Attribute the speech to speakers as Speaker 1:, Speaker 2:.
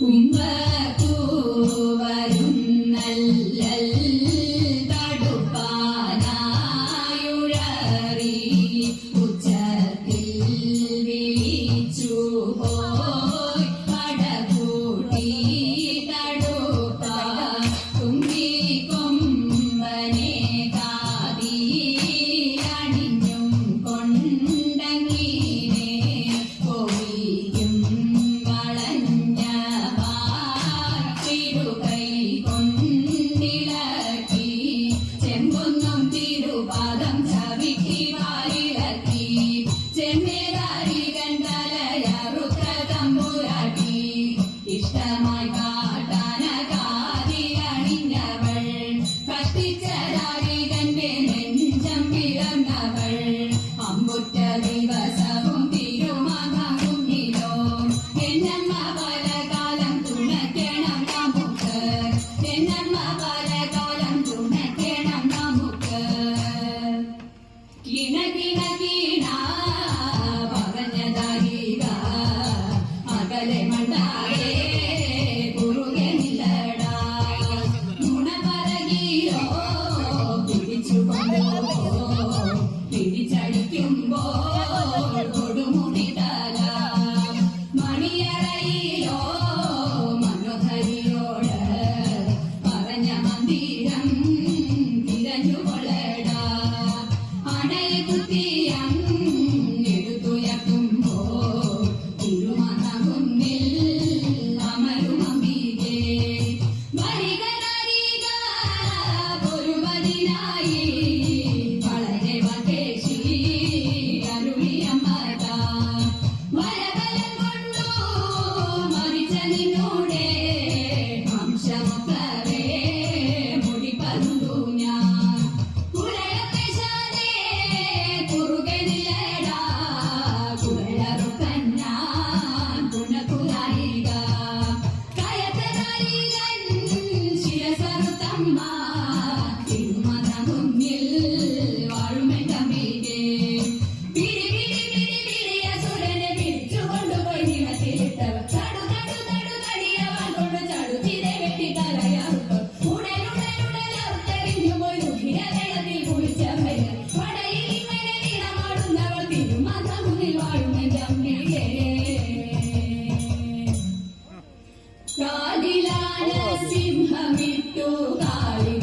Speaker 1: Um beco ದಾರಿ കാതിലാന സിംഹമിട്ടു കാളി